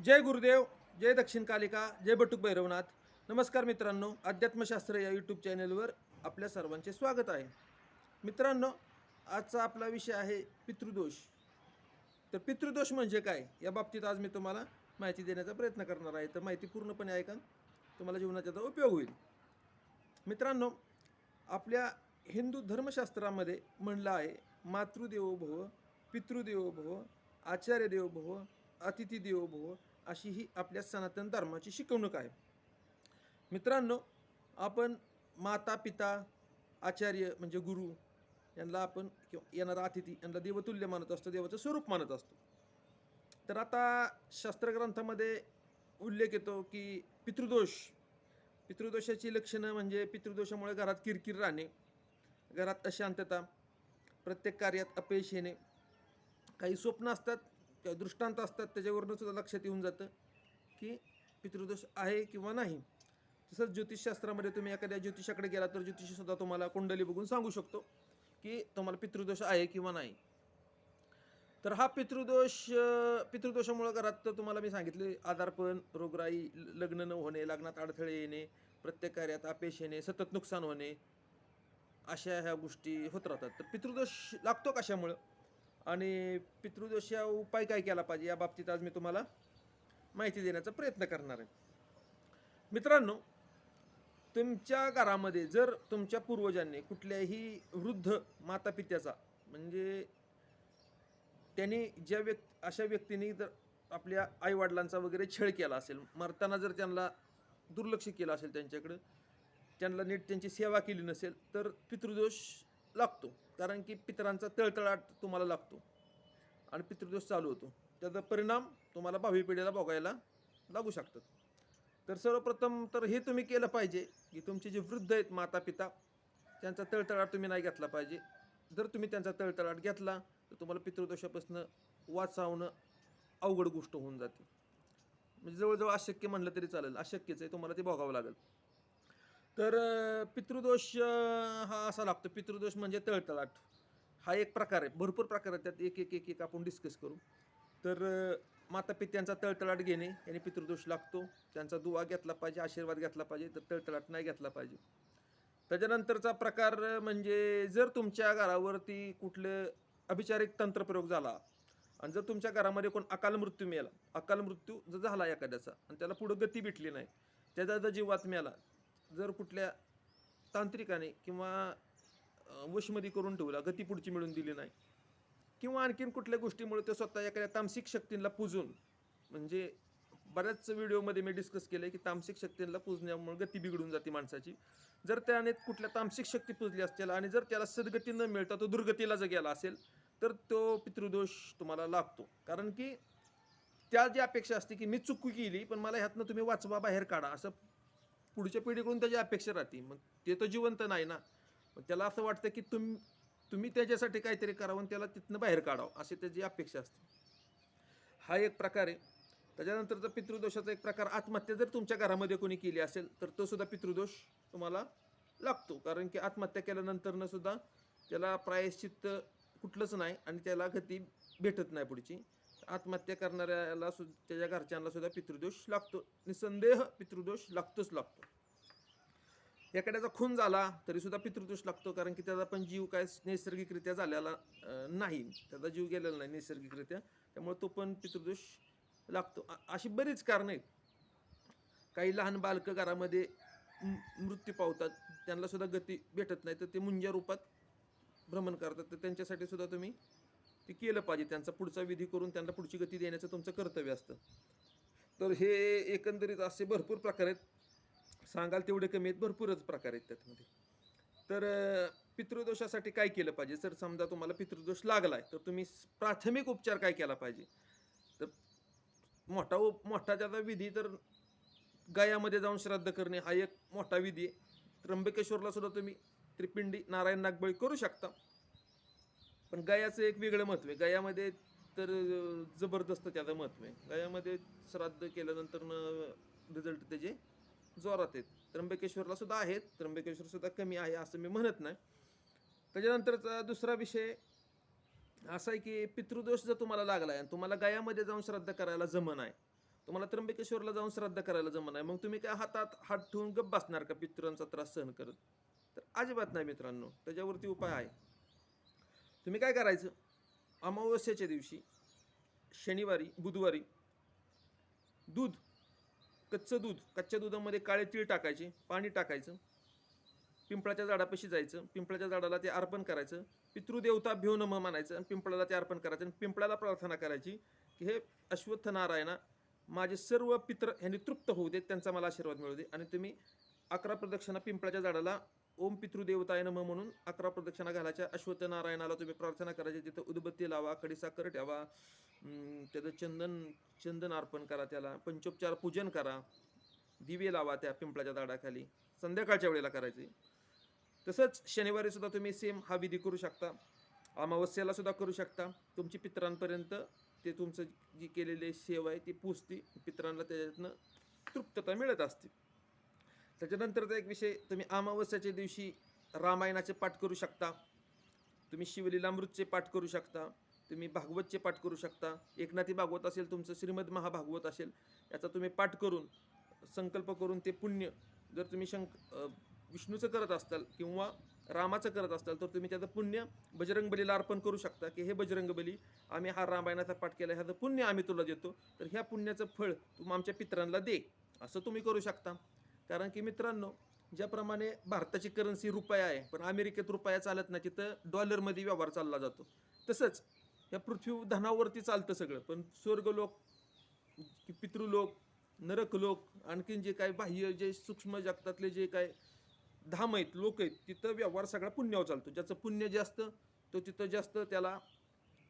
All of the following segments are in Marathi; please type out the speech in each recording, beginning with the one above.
जय गुरुदेव जय दक्षिण कालिका जय बटुक भैरवनाथ. नमस्कार मित्रांनो अध्यात्मशास्त्र या यूट्यूब चॅनलवर आपल्या सर्वांचे स्वागत आहे. मित्रांनो आजचा आपला विषय आहे पितृदोष. तर पितृदोष म्हणजे काय? या बाबतीत आज मी तुम्हाला माहिती देण्याचा प्रयत्न करणार आहे. तर माहिती पूर्णपणे ऐका तुम्हाला जीवनात त्याचा उपयोग होईल. मित्रांनो आपल्या हिंदू धर्मशास्त्रामध्ये म्हणलं आहे मातृदेवो भव पितृदेवो भव आचार्य देवो भव अतिथी देवो भव अशी ही आपल्या सनातन धर्माची शिकवणूक आहे. मित्रांनो आपण माता पिता आचार्य म्हणजे गुरु यांना आपण किंवा येणारा अतिथी यांना देवतुल्य मानत असतो देवाचं स्वरूप मानत असतो. तर आता शास्त्रग्रंथामध्ये उल्लेख येतो की पितृदोष पितृदोषाची लक्षणं म्हणजे पितृदोषामुळे घरात किरकिर राहणे घरात अशांतता प्रत्येक कार्यात अपयश येणे काही स्वप्न असतात काही दृष्टांत असतात त्याच्यावरनं सुद्धा लक्षात येऊन जातं की पितृदोष आहे किंवा नाही. तसंच ज्योतिषशास्त्रामध्ये तुम्ही एखाद्या ज्योतिषाकडे गेला तर ज्योतिषीसुद्धा तुम्हाला कुंडली बघून सांगू शकतो की तुम्हाला पितृदोष आहे किंवा नाही. तर हा पितृदोष पितृदोषामुळं घरात तर तुम्हाला मी सांगितले आधारपण रोगराई लग्न न होणे लग्नात अडथळे येणे प्रत्येक कार्यात अपेश येणे सतत नुकसान होणे अशा ह्या गोष्टी होत राहतात. तर पितृदोष लागतो कशामुळं? आणि पितृदोष या उपाय काय केला पाहिजे या बाबतीत आज मी तुम्हाला माहिती देण्याचा प्रयत्न करणार आहे. मित्रांनो तुमच्या घरामध्ये जर तुमच्या पूर्वजांनी कुठल्याही वृद्ध माता पित्याचा म्हणजे त्यांनी ज्या व्यक्ती अशा व्यक्तींनी जर आपल्या आईवडिलांचा वगैरे छळ केला असेल मरताना जर त्यांना दुर्लक्ष केलं असेल त्यांच्याकडं त्यांना नीट त्यांची सेवा केली नसेल तर पितृदोष लागतो. कारण की पितरांचा तळतळाट तुम्हाला लागतो. आणि पितृदोष चालू होतो. त्याचा परिणाम तुम्हाला भावी पिढीला बघायला लागू शकतात. तर सर्वप्रथम तर हे तुम्ही केलं पाहिजे की तुमचे जे वृद्ध आहेत माता पिता त्यांचा तळतळाट तुम्ही नाही घेतला पाहिजे. जर तुम्ही त्यांचा तळतळाट घेतला तर तुम्हाला पितृदोषापासून वाचावणं अवघड गोष्ट होऊन जाते. म्हणजे जवळजवळ अशक्य म्हणलं तरी चालेल. अशक्यच आहे तुम्हाला ते भोगावं लागेल. तर पितृदोष हा असा लागतो. पितृदोष म्हणजे तळतळाट. हा एक प्रकार आहे. भरपूर प्रकार आहेत. त्यात एक एक एक एक आपण डिस्कस करू. तर माता पित्यांचा तळतळाट घेणे याने पितृदोष लागतो. त्यांचा दुवा घेतला पाहिजे आशीर्वाद घेतला पाहिजे तर तळतळाट नाही घेतला पाहिजे. त्याच्यानंतरचा प्रकार म्हणजे जर तुमच्या घरावरती कुठलं अभिचारिक तंत्रप्रयोग झाला आणि जर तुमच्या घरामध्ये कोण अकाल मृत्यू मिळाला अकाल मृत्यू जर झाला एखाद्याचा आणि त्याला पुढं गती भेटली नाही त्याचा जर जीवात मिळाला जर कुठल्या तांत्रिकाने किंवा वशमध्ये करून ठेवला गती पुढची मिळून दिली नाही किंवा आणखीन कुठल्या गोष्टीमुळे ते स्वतः एखाद्या तामसिक शक्तींना पूजून म्हणजे बऱ्याच व्हिडिओमध्ये मी डिस्कस केलं आहे की तामसिक शक्तींना पूजण्यामुळे गती बिघडून जाते माणसाची. जर त्याने कुठल्या तामसिक शक्ती पूजली असतील आणि जर त्याला सद्गती न मिळता तो दुर्गतीला जर गेला असेल तर तो पितृदोष तुम्हाला लागतो. कारण की त्या जी अपेक्षा असते की मी चुकी केली पण मला ह्यातनं तुम्ही वाचवा बाहेर काढा असं पुढच्या पिढीकडून त्याची अपेक्षा राहते. मग ते तर जिवंत नाही ना. मग त्याला असं वाटतं की तुम तुम्ही त्याच्यासाठी काहीतरी करावं आणि त्याला तिथनं बाहेर काढावं अशी त्याची अपेक्षा असते. हा एक प्रकार आहे. त्याच्यानंतरचा पितृदोषाचा एक प्रकार आत्महत्या जर तुमच्या घरामध्ये कोणी केली असेल तर तो सुद्धा पितृदोष तुम्हाला लागतो. कारण की आत्महत्या केल्यानंतरनं सुद्धा त्याला प्रायश्चित्त कुठलंच नाही आणि त्याला गती भेटत नाही पुढची. आत्महत्या करणाऱ्याला सु त्याच्या घरच्यांना सुद्धा पितृदोष लागतो. निसंदेह पितृदोष लागतोच लागतो. एखाद्याचा खून झाला तरी सुद्धा पितृदोष लागतो कारण की त्याचा पण जीव काय नैसर्गिकरित्या झालेला नाही. त्याचा जीव गेलेला नाही नैसर्गिकरित्या. त्यामुळे तो पण पितृदोष लागतो. अशी बरीच कारणं आहेत. काही लहान बालकं घरामध्ये मृत्यू पावतात. त्यांना सुद्धा गती भेटत नाही तर ते मुंज्या रूपात भ्रमण करतात. तर त्यांच्यासाठी सुद्धा तुम्ही ते केलं पाहिजे. त्यांचा पुढचा विधी करून त्यांना पुढची गती देण्याचं तुमचं कर्तव्य असतं. तर हे एकंदरीत असे भरपूर प्रकार आहेत. सांगाल तेवढे कमी आहेत. भरपूरच प्रकार आहेत त्यातमध्ये. तर पितृदोषासाठी काय केलं पाहिजे? जर समजा तुम्हाला पितृदोष लागलाय तर तुम्ही प्राथमिक उपचार काय केला पाहिजे? तर मोठा उप मोठा ज्यादा विधी तर गयामध्ये जाऊन श्राद्ध करणे हा एक मोठा विधी आहे. त्र्यंबकेश्वरला सुद्धा तुम्ही त्रिपिंडी नारायण नागबळी करू शकता. पण गयाचं एक वेगळं महत्त्व आहे. गयामध्ये तर जबरदस्त त्याचं महत्त्व आहे. गयामध्ये श्राद्ध केल्यानंतर रिझल्ट त्याचे जोरात आहेत. त्र्यंबकेश्वरला सुद्धा आहेत. त्र्यंबकेश्वर सुद्धा कमी आहे असं मी म्हणत नाही. त्याच्यानंतरचा दुसरा विषय असा आहे की पितृदोष जर तुम्हाला लागला आहे आणि तुम्हाला गयामध्ये जाऊन श्राद्ध करायला जमन आहे तुम्हाला त्र्यंबकेश्वरला जाऊन श्राद्ध करायला जमन आहे मग तुम्ही काय हातात हात ठेवून गप्प बसणार का पितृंचा त्रास सहन करत? तर अजिबात नाही मित्रांनो. त्याच्यावरती उपाय आहे. तुम्ही काय करायचं? अमावस्याच्या दिवशी शनिवारी बुधवारी दूध कच्चं दूध कच्च्या दुधामध्ये काळे तीळ टाकायचे पाणी टाकायचं पिंपळाच्या झाडापाशी जायचं पिंपळाच्या झाडाला ते अर्पण करायचं पितृदेवता भ्यो नम मानायचं आणि पिंपळाला ते अर्पण करायचं आणि पिंपळाला प्रार्थना करायची की हे अश्वत्थ नारायणा माझे सर्व पित्र ह्यांनी तृप्त होऊ देत त्यांचा मला आशीर्वाद मिळू दे आणि तुम्ही अकरा प्रदक्षिणा पिंपळाच्या झाडाला ओम पितृदेवताय नम म्हणून अकरा प्रदक्षिणा घालायच्या. अश्वत्थ नारायणाला तुम्ही प्रार्थना करायची. तिथं उदबत्ती लावा खडीसाखर ठेवा. त्याचं चंदन चंदन अर्पण करा त्याला. पंचोपचार पूजन करा. दिवे लावा त्या पिंपळाच्या दाडाखाली संध्याकाळच्या वेळेला करायचे. तसंच शनिवारी सुद्धा तुम्ही सेम हा विधी करू शकता. अमावस्याला सुद्धा करू शकता. तुमची पित्रांपर्यंत ते तुमचं जी केलेली सेवा आहे ती पोचती. पित्रांना त्याच्यातनं तृप्तता मिळत असते. त्याच्यानंतरचा एक विषय तुम्ही अमावस्याच्या दिवशी रामायणाचे पाठ करू शकता. तुम्ही शिवलीलामृतचे पाठ करू शकता. तुम्ही भागवतचे पाठ करू शकता. एकनाथी भागवत असेल तुमचं श्रीमद महाभागवत असेल याचा तुम्ही पाठ करून संकल्प करून ते पुण्य जर तुम्ही शंक विष्णूचं करत असताल किंवा रामाचं करत असाल तर तुम्ही त्याचं पुण्य बजरंगबलीला अर्पण करू शकता की हे बजरंगबली आम्ही हा रामायणाचा पाठ केला ह्याचं पुण्य आम्ही तुला देतो तर ह्या पुण्याचं फळ तुम आमच्या पित्रांना दे असं तुम्ही करू शकता. कारण की मित्रांनो ज्याप्रमाणे भारताची करन्सी रुपया आहे पण अमेरिकेत रुपया चालत नाही तिथं डॉलरमध्ये व्यवहार चालला जातो. तसंच या पृथ्वी धनावरती चालतं सगळं पण स्वर्गलोक पितृलोक नरक लोक आणखीन जे काय बाह्य जे सूक्ष्म जगतातले जे काय धाम आहेत लोक आहेत तिथं व्यवहार सगळा पुण्यावर चालतो. ज्याचं पुण्य जास्त तो तिथं जास्त त्याला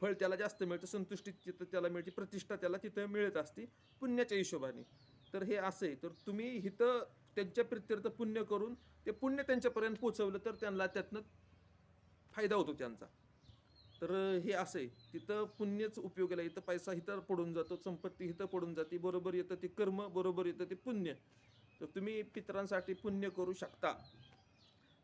फळ त्याला जास्त मिळतं संतुष्टी तिथं त्याला मिळते प्रतिष्ठा त्याला तिथं मिळत असते पुण्याच्या हिशोबाने. तर हे असं आहे. तर तुम्ही इथं त्यांच्या प्रित्यर्थ पुण्य करून ते पुण्य त्यांच्यापर्यंत पोचवलं तर त्यांना त्यातनं फायदा होतो त्यांचा. तर हे असं आहे तिथं पुण्यच उपयोगाला इथं पैसा इथं पडून जातो संपत्ती इथं पडून जाते. बरोबर येतं ते कर्म बरोबर येतं ते पुण्य. तर तुम्ही पितरांसाठी पुण्य करू शकता.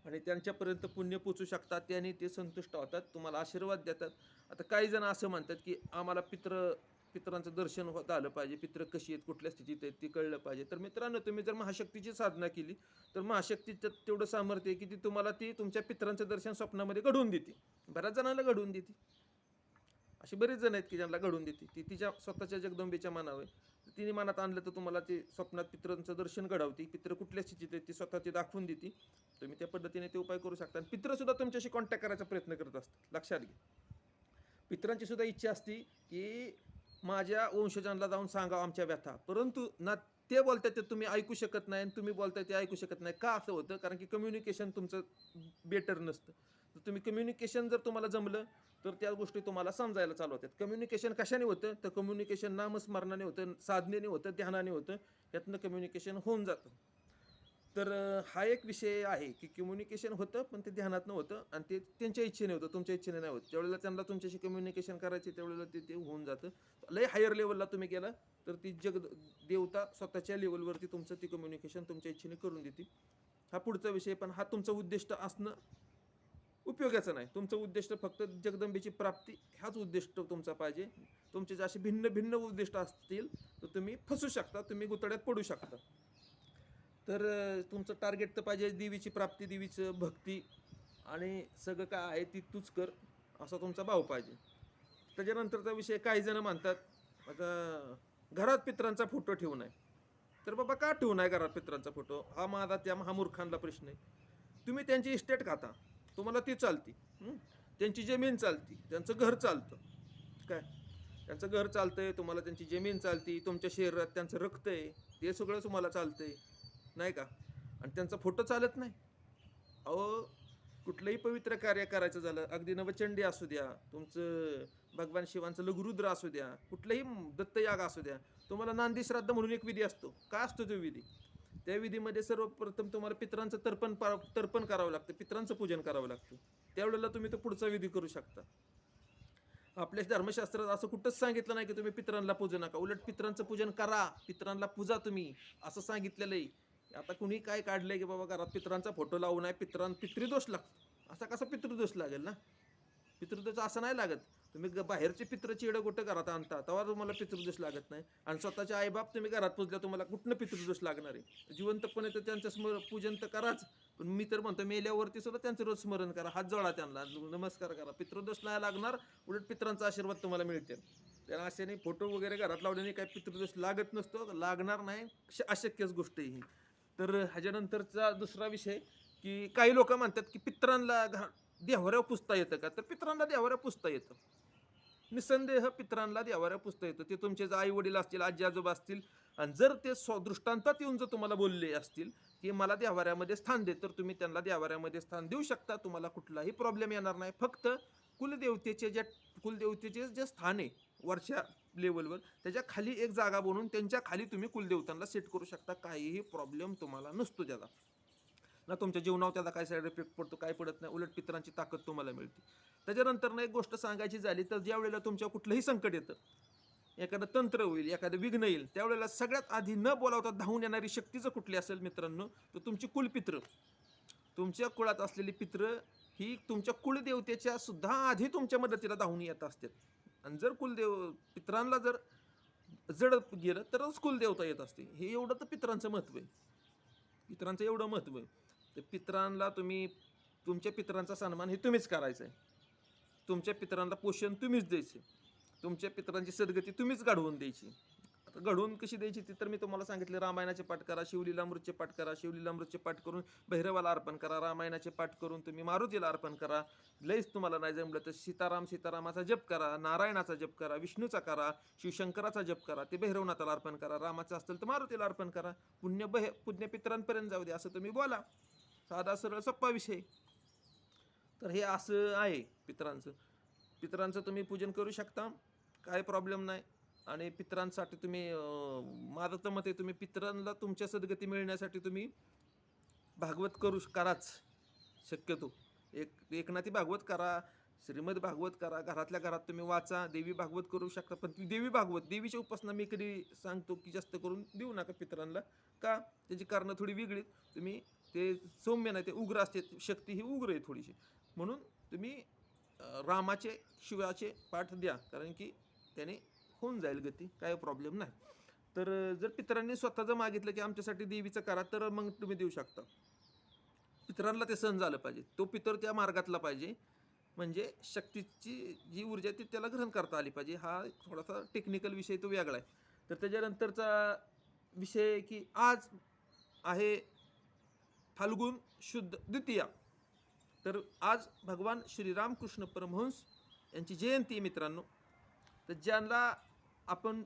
आणि त्यांच्यापर्यंत पुण्य पोचू शकतात त्याने ते संतुष्ट होतात तुम्हाला आशीर्वाद देतात. आता काही जण असं म्हणतात की आम्हाला पित्र पितरांचं दर्शन होत आलं पाहिजे. पित्र कशी आहेत कुठल्या स्थितीत आहेत ती कळलं पाहिजे. तर मित्रांनो तुम्ही जर महाशक्तीची साधना केली तर महाशक्तीचं तेवढं सामर्थ्य आहे की ती तुम्हाला ती तुमच्या पितरांचं दर्शन स्वप्नामध्ये घडवून देते. बऱ्याच जणांना घडवून देते. असे बरेच जण आहेत की ज्यांना घडवून देते. ती तिच्या स्वतःच्या जगदंबेच्या मानावर तिने मनात आणलं तर तुम्हाला ते स्वप्नात पितरांचं दर्शन घडवते. पित्र कुठल्या स्थितीत आहेत ती स्वतः दाखवून देते. तुम्ही त्या पद्धतीने ते उपाय करू शकता. आणि पित्रसुद्धा तुमच्याशी कॉन्टॅक्ट करायचा प्रयत्न करत असतात. लक्षात घ्या. पित्रांची सुद्धा इच्छा असते की माझ्या वंशजांना जाऊन सांगा आमच्या व्यथा. परंतु ना ते बोलतात ते तुम्ही ऐकू शकत नाही आणि तुम्ही बोलताय ते ऐकू शकत नाही. का असं होतं? कारण की कम्युनिकेशन तुमचं बेटर नसतं. तर तुम्ही कम्युनिकेशन जर तुम्हाला जमलं तर त्या गोष्टी तुम्हाला समजायला चालू होतात. कम्युनिकेशन कशाने होतं? तर कम्युनिकेशन नामस्मरणाने होतं साधनेने होतं ध्यानाने होतं. यातनं कम्युनिकेशन होऊन जातं. तर हा एक विषय आहे की कम्युनिकेशन होतं पण ते ध्यानात होतं आणि ते त्यांच्या इच्छेने होतं तुमच्या इच्छेने नाही होत. ज्यावेळेला त्यांना तुमच्याशी कम्युनिकेशन करायचे त्यावेळेला ते ते होऊन जातं. लय हायर लेवलला तुम्ही गेला तर ती जग देवता स्वतःच्या लेवलवरती तुमचं ती कम्युनिकेशन तुमच्या इच्छेने करून देते हा पुढचा विषय पण हा तुमचं उद्दिष्ट असणं उपयोगाचं नाही. तुमचं उद्दिष्ट फक्त जगदंबेची प्राप्ती ह्याच उद्दिष्ट तुमचा पाहिजे. तुमचे जर असे भिन्न भिन्न उद्दिष्ट असतील तर तुम्ही फसू शकता तुम्ही गुतड्यात पडू शकता. तर तुमचं टार्गेट तर पाहिजे देवीची प्राप्ती देवीचं भक्ती आणि सगळं काय आहे ती तूच कर असा तुमचा भाव पाहिजे. त्याच्यानंतरचा विषय काही जण मानतात आता घरात पित्रांचा फोटो ठेवू नये. तर बाबा का ठेवू नये घरात पित्रांचा फोटो? हा माझा त्या महामूर्खांना प्रश्न आहे. तुम्ही त्यांची इस्टेट खाता. तुम्हाला ती चालती. त्यांची जमीन चालती. त्यांचं घर चालतं. काय? त्यांचं घर चालतंय तुम्हाला त्यांची जमीन चालती तुमच्या शरीरात त्यांचं रक्त आहे ते सगळं तुम्हाला चालतंय. नाही का? आणि त्यांचा फोटो चालत नाही. अहो कुठलंही पवित्र कार्य करायचं झालं अगदी नवचंडी असू द्या तुमचं भगवान शिवांचं लघुरुद्र असू द्या कुठलंही दत्तयाग असू द्या तुम्हाला नांदी श्राद्ध म्हणून एक विधी असतो. काय असतो तो विधी? त्या विधीमध्ये सर्वप्रथम तुम्हाला पित्रांचं तर्पण पा तर्पण करावं लागतं पित्रांचं पूजन करावं लागतं. त्यावेळेला तुम्ही तो पुढचा विधी करू शकता. आपल्या धर्मशास्त्रात असं कुठंच सांगितलं नाही की तुम्ही पित्रांना पूजू नका. उलट पित्रांचं पूजन करा पित्रांना पूजा तुम्ही असं सांगितलेलं आहे आता कुणी काय काढलंय की बाबा घरात पित्रांचा फोटो लावू नये पित्रां पितृदोष लागतो असा कसा पितृदोष लागेल ना? पितृदोष असं नाही लागत. तुम्ही ग- बाहेरचे पित्र चिड कुठं घरात आणता? तेव्हा तुम्हाला पितृदोष लागत नाही. आणि स्वतःचे आईबाप तुम्ही घरात पुजल्या तुम्हाला कुठनं पितृदोष लागणार आहे? जिवंतपणे तर त्यांचं स्मर पूजन तर कराच. पण मी तर म्हणतो मेल्यावरती सुद्धा त्यांचं रोज स्मरण करा. हात जोडा त्यांना. नमस्कार करा. पितृदोष नाही लागणार उलट पित्रांचा आशीर्वाद तुम्हाला मिळतील. त्याला असे नाही फोटो वगैरे घरात लावल्याने काही पितृदोष लागत नसतो. लागणार नाही अशक्यच गोष्ट ही. तर ह्याच्यानंतरचा दुसरा विषय की काही लोक म्हणतात की पित्रांना घा देवाऱ्यावर पुसता येतं का? तर पित्रांना देवाऱ्यावर पुसता येतं. निसंदेह पित्रांना देवाऱ्या पुसता येतं. ते तुमचे आई वडील असतील आजी आजोबा असतील आणि जर ते स्व दृष्टांतात येऊन जर तुम्हाला बोलले असतील की मला देवाऱ्यामध्ये स्थान दे तर तुम्ही त्यांना देवाऱ्यामध्ये स्थान देऊ शकता. तुम्हाला कुठलाही प्रॉब्लेम येणार नाही. फक्त कुलदेवतेचे ज्या कुलदेवतेचे जे स्थान आहे वरच्या लेवलवर त्याच्याखाली एक जागा बनवून त्यांच्या खाली तुम्ही कुलदेवतांना सेट करू शकता. काहीही प्रॉब्लेम तुम्हाला नसतो त्याचा. ना तुमच्या जीवनावर त्याचा काय साईड इफेक्ट पडतो काय पडत नाही. उलट पित्रांची ताकद तुम्हाला मिळते. त्याच्यानंतर ना एक गोष्ट सांगायची झाली तर ज्या वेळेला तुमच्या कुठलंही संकट येतं एखादं तंत्र होईल एखादं विघ्न येईल त्यावेळेला सगळ्यात आधी न बोलावता धावून येणारी शक्ती जर कुठली असेल मित्रांनो तर तुमची कुलपित्र. तुमच्या कुळात असलेली पित्र ही तुमच्या कुलदेवतेच्या सुद्धा आधी तुमच्या मदतीला धावून येत असतात. आणि जर कुलदेव पित्रांना जर जड गेलं तरच कुलदेवता येत असते. हे एवढं तर पित्रांचं महत्त्व आहे. पित्रांचं एवढं महत्त्व आहे. तर पित्रांना तुम्ही तुमच्या पित्रांचा सन्मान हे तुम्हीच करायचं आहे तुमच्या पित्रांना पोषण तुम्हीच द्यायचे तुमच्या पित्रांची सद्गती तुम्हीच घडवून द्यायची. आता घडवून कशी द्यायची ती तर मी तुम्हाला सांगितले. रामायणाचे पाठ करा शिवलीलामृतचे पाठ करा शिवलीलामृतचे पाठ करून भैरवाला अर्पण करा रामायणाचे पाठ करून तुम्ही मारुतीला अर्पण करा. लईच तुम्हाला नाही जमलं तर सीताराम सीतारामाचा जप करा नारायणाचा जप करा विष्णूचा करा शिवशंकराचा जप करा ते भैरवनाथाला अर्पण करा. रामाचं असेल तर मारुतीला अर्पण करा. पुण्य बहे पुण्यपित्रांपर्यंत जाऊ दे असं तुम्ही बोला. साधा सरळ सोप्पा विषय. तर हे असं आहे पित्रांचं. पित्रांचं तुम्ही पूजन करू शकता. काय प्रॉब्लेम नाही. आणि पित्रांसाठी तुम्ही माझं तर मत आहे तुम्ही पित्रांना तुमच्या सद्गती मिळण्यासाठी तुम्ही भागवत करू कराच शक्यतो. एक एकनाथी भागवत करा श्रीमद भागवत करा घरातल्या घरात तुम्ही वाचा देवी भागवत करू शकता. पण देवी भागवत देवीची उपासना मी कधी सांगतो की जास्त करून देऊ नका पित्रांना. का? त्याची कारणं थोडी वेगळी तुम्ही ते सौम्य नाही ते उग्र असते शक्ती ही उग्र आहे थोडीशी. म्हणून तुम्ही रामाचे शिवाचे पाठ द्या. कारण की त्याने होऊन जाईल गती काय प्रॉब्लेम नाही. तर जर पितरांनी स्वतः जर मागितलं की आमच्यासाठी देवीचं करा तर मग तुम्ही देऊ शकता. पितरांना ते सहन झालं पाहिजे. तो पितर त्या मार्गातला पाहिजे. म्हणजे शक्तीची जी ऊर्जा आहे ती त्याला ग्रहण करता आली पाहिजे. हा थोडासा टेक्निकल विषय तो वेगळा आहे. तर त्याच्यानंतरचा विषय आहे की आज आहे फाल्गुन शुद्ध द्वितीया. तर आज भगवान श्रीरामकृष्ण परमहंस यांची जयंती आहे मित्रांनो. तर ज्यांना आपण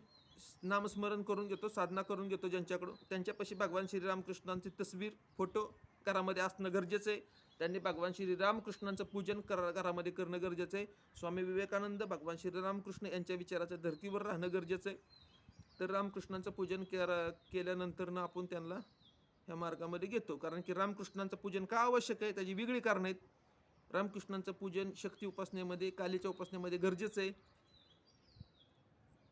नामस्मरण करून घेतो साधना करून घेतो ज्यांच्याकडून. त्यांच्यापाशी भगवान श्रीरामकृष्णांची तस्वीर फोटो घरामध्ये असणं गरजेचं आहे. त्यांनी भगवान श्री रामकृष्णांचं पूजन करा घरामध्ये करणं गरजेचं आहे. स्वामी विवेकानंद भगवान श्री रामकृष्ण यांच्या विचाराच्या धर्तीवर राहणं गरजेचं आहे. तर रामकृष्णांचं पूजन करा केल्यानंतरनं आपण त्यांना ह्या मार्गामध्ये घेतो. कारण की रामकृष्णांचं पूजन का आवश्यक आहे? त्याची वेगळी कारणं आहेत. रामकृष्णांचं पूजन शक्ती उपासनेमध्ये कालीच्या उपासनेमध्ये गरजेचं आहे.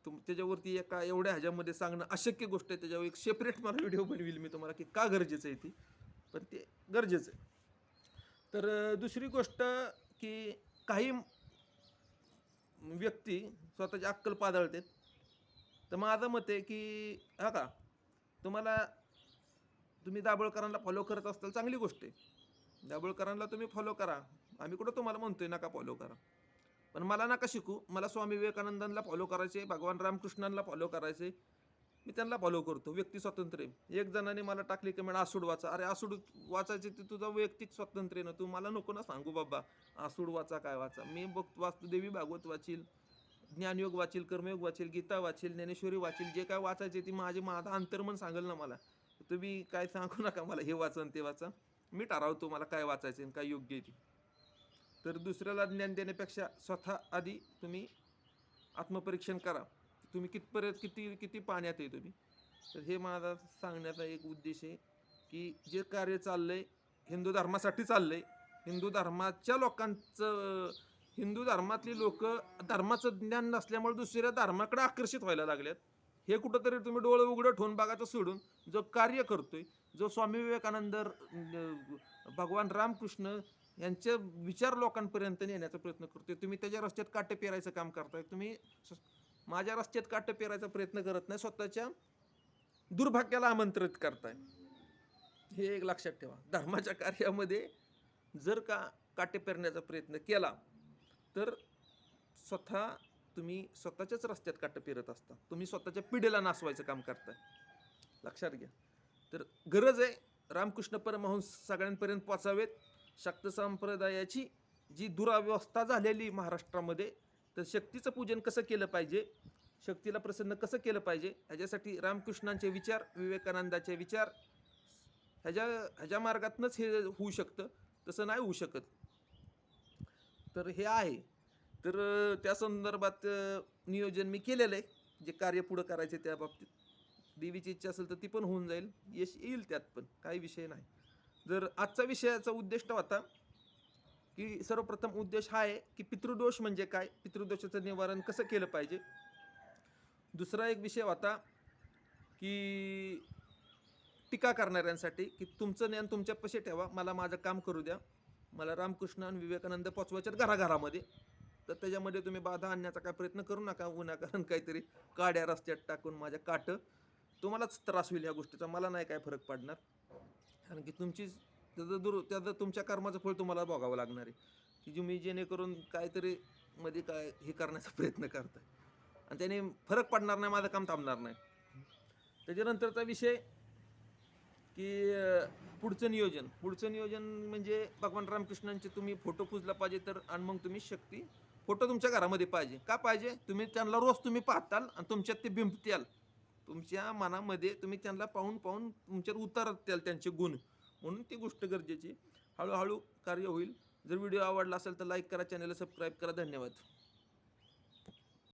तुम त्याच्यावरती एका एवढ्या ह्याच्यामध्ये सांगणं अशक्य गोष्ट आहे. त्याच्यावर एक सेपरेट मला व्हिडिओ बनविल मी तुम्हाला की का गरजेचं आहे ती. पण ते गरजेचं आहे. तर दुसरी गोष्ट की काही व्यक्ती स्वतःची अक्कल पादळतात. तर माझं मत आहे की हा का तुम्हाला तुम्ही दाभोळकरांना फॉलो करत असाल चांगली गोष्ट आहे. दाभोळकरांना तुम्ही फॉलो करा. आम्ही कुठं तुम्हाला म्हणतो आहे नका फॉलो करा. पण मला नका शिकू. मला स्वामी विवेकानंदांना फॉलो करायचे भगवान रामकृष्णांना फॉलो करायचे मी त्यांना फॉलो करतो व्यक्ती स्वातंत्र्य. एक जणाने मला टाकली कमेंट आसूड वाचा. अरे आसूड वाचायचे ते तुझं वैयक्तिक स्वातंत्र्य ना. तू मला नको ना सांगू बाबा. आसूड वाचा काय वाचा. मी बघ वाचतो देवी भागवत वाचील ज्ञानयोग वाचील कर्मयोग वाचील गीता वाचील ज्ञानेश्वरी वाचील जे काय वाचायचे ती माझे माझा अंतर्मन सांगेल ना मला. तुम्ही काय सांगू नका मला हे वाचन ते वाचा. मी ठरवतो मला काय वाचायचं आणि काय योग्य आहे ते. तर दुसऱ्याला ज्ञान देण्यापेक्षा स्वतः आधी तुम्ही आत्मपरीक्षण करा. तुम्ही कितपर्यंत किती किती पाण्यात आहे तुम्ही? तर हे माझा सांगण्याचा एक उद्देश आहे की जे कार्य चाललं आहे हिंदू धर्मासाठी चाललं आहे हिंदू धर्माच्या लोकांचं हिंदू धर्मातली लोक धर्माचं ज्ञान नसल्यामुळे दुसऱ्या धर्माकडे आकर्षित व्हायला लागल्यात. हे कुठंतरी तुम्ही डोळं उघडं ठेवून बघायचं सोडून जो कार्य करतोय जो स्वामी विवेकानंद भगवान रामकृष्ण यांचे विचार लोकांपर्यंत नेण्याचा प्रयत्न करतोय. तुम्ही त्याच्या रस्त्यात काटे पेरायचं काम करताय. तुम्ही माझ्या रस्त्यात काटे पेरायचा प्रयत्न करत नाही. स्वतःच्या दुर्भाग्याला आमंत्रित करताय. हे एक लक्षात ठेवा. धर्माच्या कार्यामध्ये जर का काटे पेरण्याचा प्रयत्न केला तर स्वतः तुम्ही स्वतःच्याच रस्त्यात काटे पेरत असता. तुम्ही स्वतःच्या पिढीला नासवायचं काम करताय. लक्षात घ्या. तर गरज आहे रामकृष्ण परमहंस सगळ्यांपर्यंत पोचावेत शक्त संप्रदायाची जी दुरावस्था झालेली महाराष्ट्रामध्ये तर शक्तीचं पूजन कसं केलं पाहिजे? शक्तीला प्रसन्न कसं केलं पाहिजे? ह्याच्यासाठी रामकृष्णांचे विचार विवेकानंदाचे विचार ह्याच्या ह्याच्या मार्गातनंच हे होऊ शकतं तसं नाही होऊ शकत. तर हे आहे. तर त्या संदर्भात नियोजन मी केलेलं आहे. जे कार्य पुढं करायचे त्या बाबतीत. देवीची इच्छा असेल तर ती पण होऊन जाईल. यश येईल त्यात पण. काही विषय नाही. जर आजचा विषयाचा उद्दिष्ट होता की सर्वप्रथम उद्देश हा आहे की पितृदोष म्हणजे काय? पितृदोषाचं निवारण कसं केलं पाहिजे? दुसरा एक विषय होता की टीका करणाऱ्यांसाठी की तुमचं ज्ञान तुमच्यापाशी ठेवा मला माझं काम करू द्या. मला रामकृष्ण आणि विवेकानंद पोचवायच्यात घराघरामध्ये. तर त्याच्यामध्ये तुम्ही बाधा आणण्याचा काय प्रयत्न करू नका विनाकारण काहीतरी काड्या रस्त्यात टाकून माझ्या काट तुम्हालाच त्रास होईल या गोष्टीचा मला नाही काय फरक पडणार. कारण की तुमची त्याचं दुर त्याचं तुमच्या कर्माचं फळ तुम्हाला भोगावं लागणार आहे. की तुम्ही जेणेकरून काहीतरी मध्ये काय हे करण्याचा प्रयत्न करताय. आणि त्याने फरक पडणार नाही माझं काम थांबणार नाही. त्याच्यानंतरचा विषय की पुढचं नियोजन. पुढचं नियोजन म्हणजे भगवान रामकृष्णांचे तुम्ही फोटो पुजला पाहिजे तर आणि मग तुम्ही शक्ती फोटो तुमच्या घरामध्ये पाहिजे. का पाहिजे? तुम्ही त्यांना रोज तुम्ही पाहताल आणि तुमच्यात ते बिंबत्याल. तुमच्या मनामध्ये तुम्ही त्यांना पाहून पाहून तुमच्यात उतरत्याल त्यांचे गुण. म्हणून ती गोष्ट गरजेची हळूहळू कार्य होईल. जर व्हिडिओ आवडला असेल तर लाईक करा चॅनलला सबस्क्राईब करा. धन्यवाद.